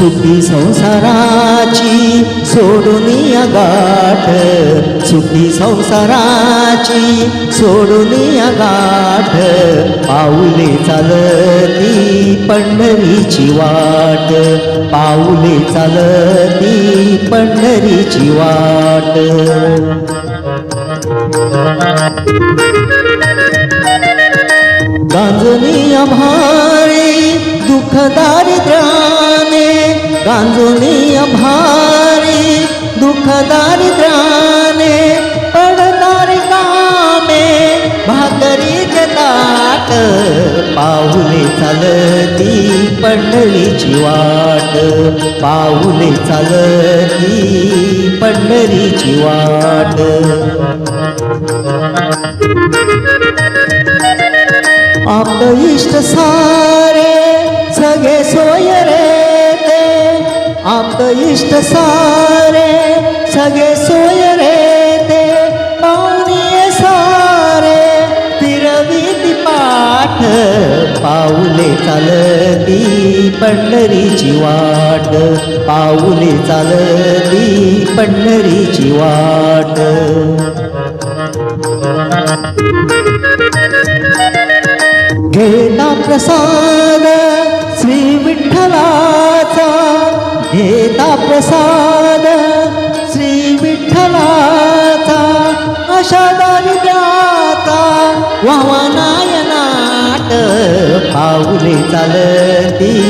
सुखी संसाराची सोडून या गाठ. सुखी संसाराची सोडून या गाठ. पाऊले चालती पंढरीची वाट. पाऊले चालती पंढरीची वाट. गांजनी अभारी दुःख दारिद्र्याने गांजुनी अभारी दुःख दारिद्र्याने पडदारी कामे भाकरी ताट पाऊले चालती पंढरीची वाट पाऊले चालती पंढरीची वाट. आपलं इष्ट सारे सगळे सोय रे. ते इष्ट सारे सगळे सोय रे ते पाहुणे सारे? फिरवीती पाठ पाऊले चालती पंढरीची वाट पाऊले चालती पंढरीची वाट. घेता प्रसाद श्री विठ्ठला घेता प्रसाद श्री विठ्ठलाचा अशा दारिद्र्याचा वाहनायनाट पाऊले चालती.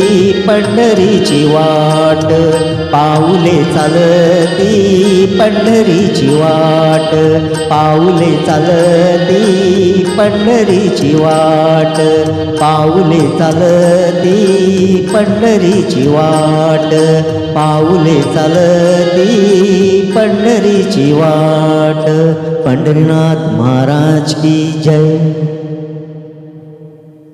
पंढरीची वाट. पाऊले चालती पंढरीची वाट. पाऊले चालती पंढरीची वाट. पाऊले चालती पंढरीची वाट. पाऊले चालती पंढरीची वाट. पंढरीनाथ महाराज की जय.